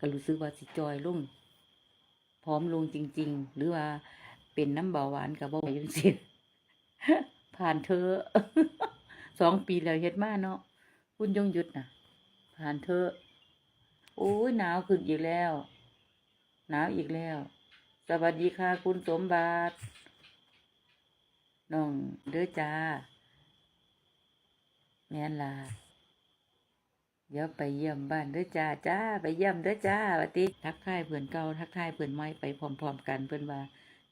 ก็รู้สึกว่าสิจอยลงพร้อมลงจริง ๆ หรือว่าเป็นน้ำเบาหวานกับเบาหวานจังซี่ผ่านเธอสองปีแล้วเฮ็ดมาเนาะคุณยงหยุดนะผ่านเธอโอ้ยหนาวขึ้นอีกแล้ว หนาวอีกแล้ว สวัสดีค่ะคุณสมบัติน้องเด้อจ้าแม่นล่ะ เดี๋ยวไปเยี่ยมบ้านเด้อจ้าจ้าไปเยี่ยมเด้อจ้าวัติทักทายเพื่อนเก่าทักทายเพื่อนใหม่ไปพร้อมๆ กันเพื่อนว่า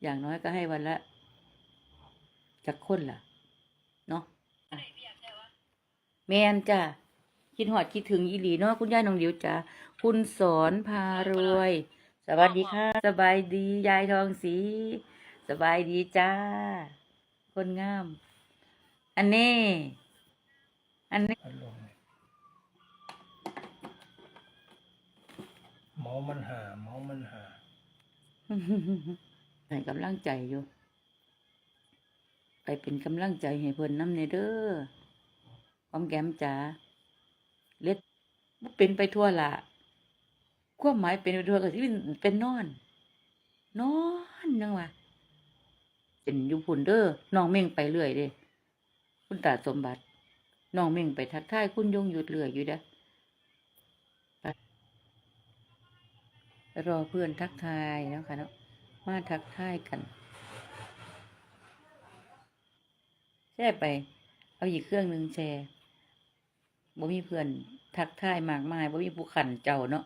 อย่างน้อยก็ให้วันละจักคนล่ะเนาะแมนจ้าคิดหอดคิดถึงอีหลีเนาะคุณยายน้องเดียวจ้าคุณสอนพารวย สวัสดีค่ะ สบายดียายทองสี สบายดีจ้า คนงาม อันนี้ อันนี้ อาร มณ์เมามันหาเมามันหาให้กำลังใจอยู่ ไปเป็นกำลังใจให้เพิ่นน้ำในเด้อความแก้มจ๋าเล็ดเป็นไปทั่วละความหมายเป็นไปทั่วก็ที่เป็นนอน นอนยังวะเป็นอยู่พุ่นเด้อน้องเม่งไปเรื่อยเด้คุณตาสมบัติน้องเม่งไปทักทายคุณยงหยุดเรื่อยอยู่เด้อไป รอเพื่อนทักทายแล้วค่ะเนาะมาทักทายกันแช่ไป เอาอีกเครื่องหนึ่งแชร์บ่มีเพื่อนทักทายมากมายบ่มีผู้ขันเจ้าเนาะ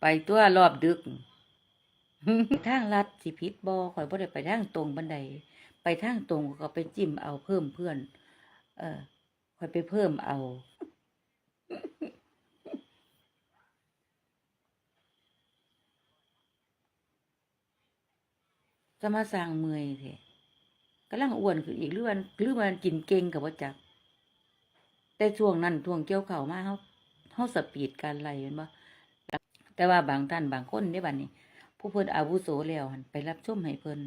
ไปตัวรอบดึก ทางลัดสิพิษบอข่อยบ่ได้ไปทางตรงบันได ไปทางตรงก็ไปจิ้มเอาเพิ่มเพื่อน เออค่อยไปเพิ่มเอาจะมาสร้างเมื่อยเถอะกำลังอ้วนขึ้นอีกหรือวันหรือวันกินเก่งกับว่าจัก แต่ช่วงนั้นช่วงเกี่ยวเข่ามาเขาเขาสปีดการไหลเห็นบ่แต่ว่าบางท่านบางคนในบัดนี้ ผู้เพิ่นอาวุโสแล้วหันไปรับชมให้เพิ่น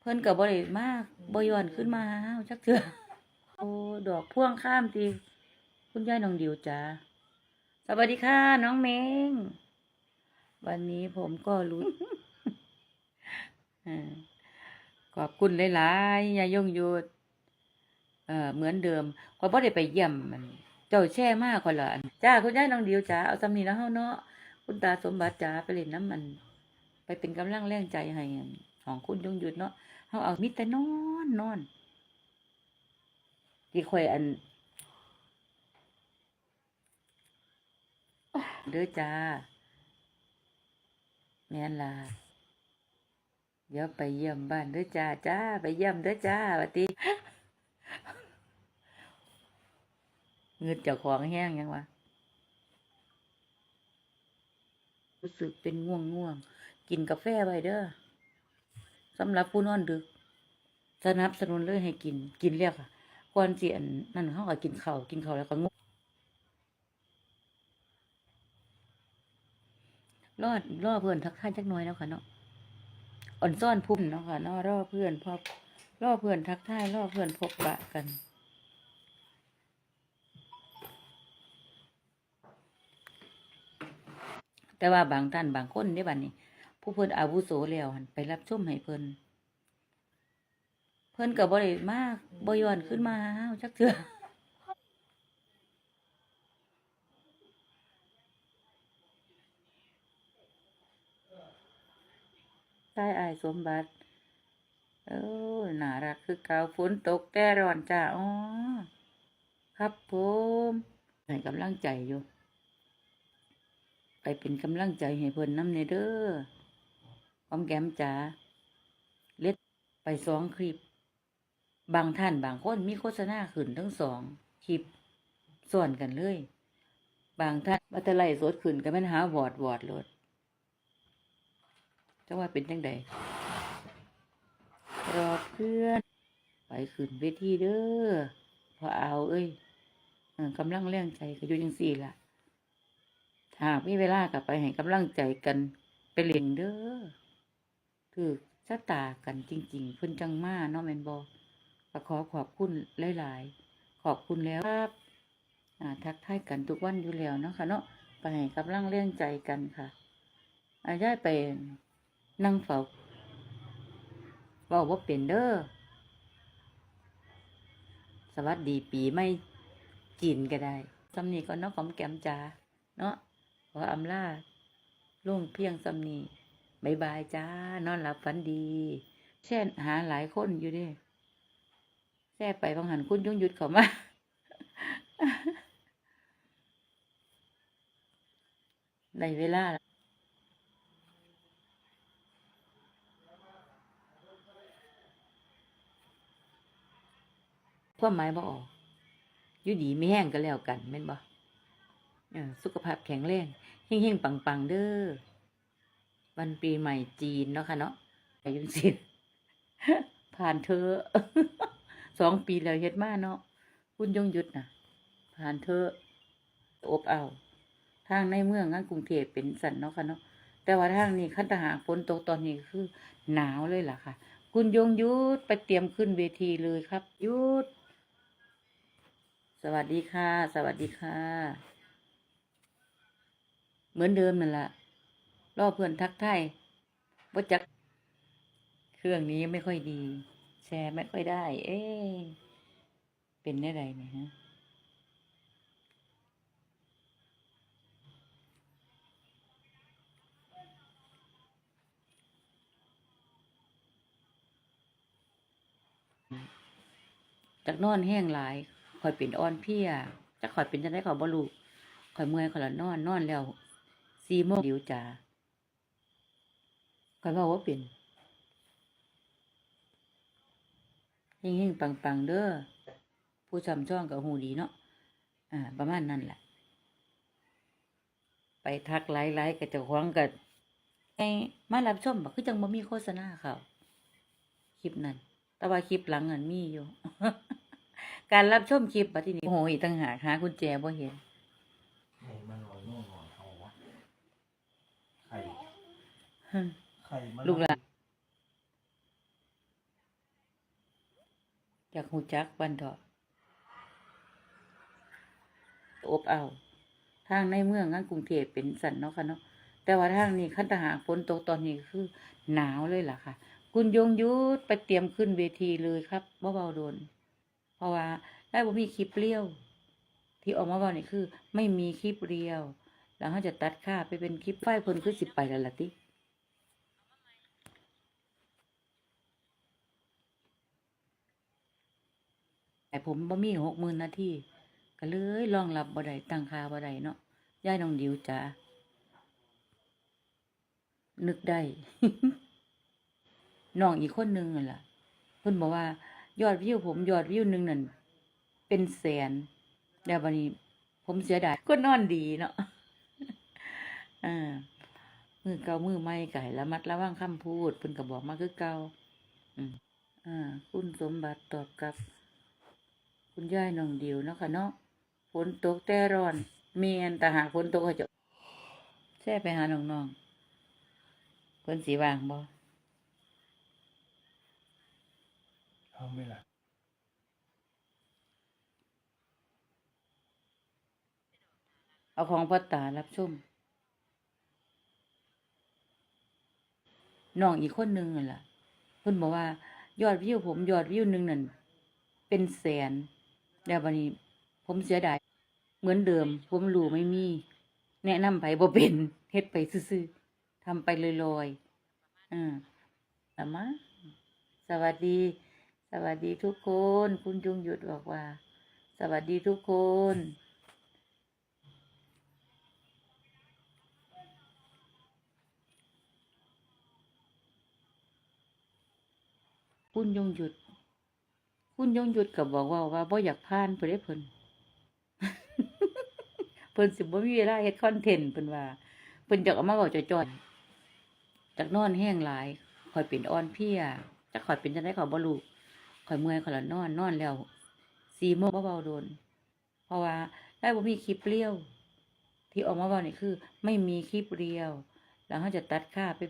เพิ่นก็บ่ได้มากบ่ย้อนขึ้นมาหาเฮาจักเทื่อโอ้ดอกพ่วงข้ามทีคุณยายน้องดิวจ้าสวัสดีค่ะ น้องเมง วันนี้ผมก็รู้ขอบคุณหลายๆยายยงหยุดเออเหมือนเดิมขอยบ่ได้ไปเยี่ยมมันเจ้าแช่มากคนละจ้าคุณยายน้องดิวจ้าเอาสำนีแล้วเฮาเนาะ คุณตาสมบัติจ้าไปเล่นน้ำมัน ไปเป็นกำลังแรงใจให้ของคุณยงหยุดเนาะเฮาเอามิแต่นอนนอนที่ข่อยอันเด้อจ้าแม่นล่เดี๋ยวไปเยี่ยมบ้านเด้อจ้าจ้า ไปเยี่ยมเด้อจ้าวัติเงินเจ้าของแห้งยังวะ รู้สึกเป็นง่วงง่วง กินกาแฟไว้เด้อสำหรับผู้นอนดึก สนับสนุนเลยให้กิน กินเรียกค่ะก่อนสิอันนั่นเขาก็กินข้าวกินข้าวแล้วก็งกรอดรอเพื่อนทักทายจักน่อยแล้วค่ะเนาะอ่อนซ่อนพุ่มเนาะค่ะเนาะรอเพื่อนพอรอเพื่อนทักทายรอเพื่อนพบปะกัน แต่ว่าบางท่านบางคนในบัดนี้ ผู้เพิ่นอาวุโสแล้วไปรับชมให้เพิ่นเพิ่นก็บ่ได้มากบ่ย้อนขึ้นมาหาเฮาจักเทื่อใต้อายสมบัติเออน่ารักคือเก่าฝนตกแต่ร้อนจ้าอ๋อครับผมให้กำลังใจอยู่ ไปเป็นกำลังใจให้เพิ่นน้ำในเด้อความแก้มจ๋าเล็ดไปสองคลิป บางท่านบางคนมีโฆษณาขึ้นทั้งสองคลิปส่วนกันเลย บางท่านมาแต่ไลสดขึ้นก็แม่นหาวอดวอดโลดจังว่าเป็นจังใดรอเพื่อนไปขึ้นเวทีเด้อพอเอาเอ้ยกำลังแรงใจก็อยู่จังสี่ล่ะ หากมีเวลากลับไปให้กำลังใจกันไปเล่นเด้อคือชะตากันจริงๆพิ่นจังมาเนาะแมนบ่ก็ขอขอบคุณหลายๆ ขอบคุณแล้วครับทักทายกันทุกวันอยู่แล้วเนาะค่ะเนาะไปให้กำลังเรื่องใจกันค่ะอาย้าไปนั่งเฝ้าเว้าบ่เป็นเด้อสวัสดีปีใหม่จีนก็ได้สำนีก็เนาะของแก้มจ๋าเนาะ ขออำลาลุงเพียงสำนีบายบายจ้า นอนหลับฝันดี แช่นหาหลายคนอยู่ดิแช่ไปบางหันคุณยงหยุดเขามาในเวลาละความหมายบ่ออกอยู่ดีไม่แห้งก็แล้วกันแม่นบ่ สุขภาพแข็งแรงเฮงๆปังๆเด้อวันปีใหม่จีนเนาะค่ะเนาะอายุสิผ่านเธอสองปีแล้วเฮ็ดมาเนาะคุณยงหยุดนะผ่านเธออบเอา ทางในเมืองงั้นกรุงเทพเป็นสันเนาะค่ะเนาะแต่ว่าทางนี้คันตหาฝนตกตอนนี้คือหนาวเลยล่ะค่ะ คุณยงยุทธไปเตรียมขึ้นเวทีเลยครับ ยุทธสวัสดีค่ะ สวัสดีค่ะ เหมือนเดิมนั่นแหละรอเพื่อนทักทายว่าจัก เครื่องนี้ไม่ค่อยดี แชร์ไม่ค่อยได้ เอ๊เป็นได้ไรเนี่ยฮะจากนอนแห้งหลายคอยเป็นอ่อนเพลียจะคอยเป็นจังได๋ขอยบ่รู้คอยเมื่อยคอยละนอนนอนแล้ว 4โมงดิวจ้าคอยว้าว่าเป็นเฮงๆปังๆเด้อผู้จำช่องก็ฮู้ดีเนาะอ่า ประมาณนั้นแหละไปทักหลายๆก็เจ้าของก็ให้มารับชมบ่คือจังบ่มีโฆษณาเขาคลิปนั้น แต่ว่าคลิปหลังอันมีอยู่ การรับชมคลิปบัดทีนี้โอ้โหอีกต่างหากหากุญแจบ่เห็น ไข่มันลอยโน่นลอยเอาวะไข่ ฮึ่ม ไข่มันลูกหลานจากหูจักบันเถาะอบเอา ทางในเมืองงั้นกรุงเทพเป็นสันเนาะค่ะเนาะแต่ว่าทางนี้คันตหากฝนตกตอนนี้คือหนาวเลยล่ะค่ะ คุณยงยุทธไปเตรียมขึ้นเวทีเลยครับบ่เบาโดน เพราะว่าได้บ่มีคลิปเลี้ยว ที่ออกมาเบานี่คือ ไม่มีคลิปเรียว แล้วเขาจะตัดค่าไปเป็นคลิปไฟเพิ่นคือสิไปแล้วล่ะติ แต่ผมบ่มีหกหมื่นนาทีก็เลยรองรับบ่ได้ตั้งค่าบ่ได้เนาะย่ายน้องดิวจ๋านึกได้น้องอีกคนหนึงนั่นล่ะเพิ่นบอกว่า ยอดวิวผมยอดวิวหนึ่งนั่นเป็นแสนแล้วบัดนี้ ผมเสียดายก็นอนดีเนาะอ่ามือเก่ามือใหม่ไก็ให้ระมัดระวังคำพูดเพิ่นก็บอกมาคือเก่าอืมอ่า คุณสมบัติตอบกลับ คุณยายน้องดิวเนาะค่ะเนาะฝนตกแต่ร้อนเมียนแต่หากฝนตกก็จะแช่ไปหาน้องๆเพิ่นสีวางบ่เอาไหม่ล่ะเอาของพ่อตารับชมน้องอีกคนหนึงนั่นล่ะเพิ่นบอกว่า ยอดวิวผมยอดวิวหนึงนั่นเป็นแสน แล้วบัดนี้ ผมเสียดาย เหมือนเดิม ผมรู้ไม่มี แนะนำไปบ่เป็นเฮ็ดไปซื่อๆทำไปลอยๆอ่าแต่มาสวัสดี สวัสดีทุกคน คุณจงหยุดบอกว่า สวัสดีทุกคนคุณยงหยุด คุณยงหยุดก็บบอกว่าว่าบ่อยากพานเพิ่นได้เพิ่นเพิ่นสิบ่มีเวลาเฮ็ดคอนเทนต์เพิ่นว่าเพิ่นอยากเอามาเว้าจ่อยๆจากนอนแห้งหลายคอยเป็นอ่อนเพียจักคอยเป็นจังได๋ก็บ่รู้คอยเมื่อยคอยละนอนนอนแล้ว4โมงบ่เบาโดน เพราะว่าได้บ่มีคลิปเรียว ที่ออกมาเว้านี่คือ ไม่มีคลิปเรียว แล้วเขาจะตัดค่าไป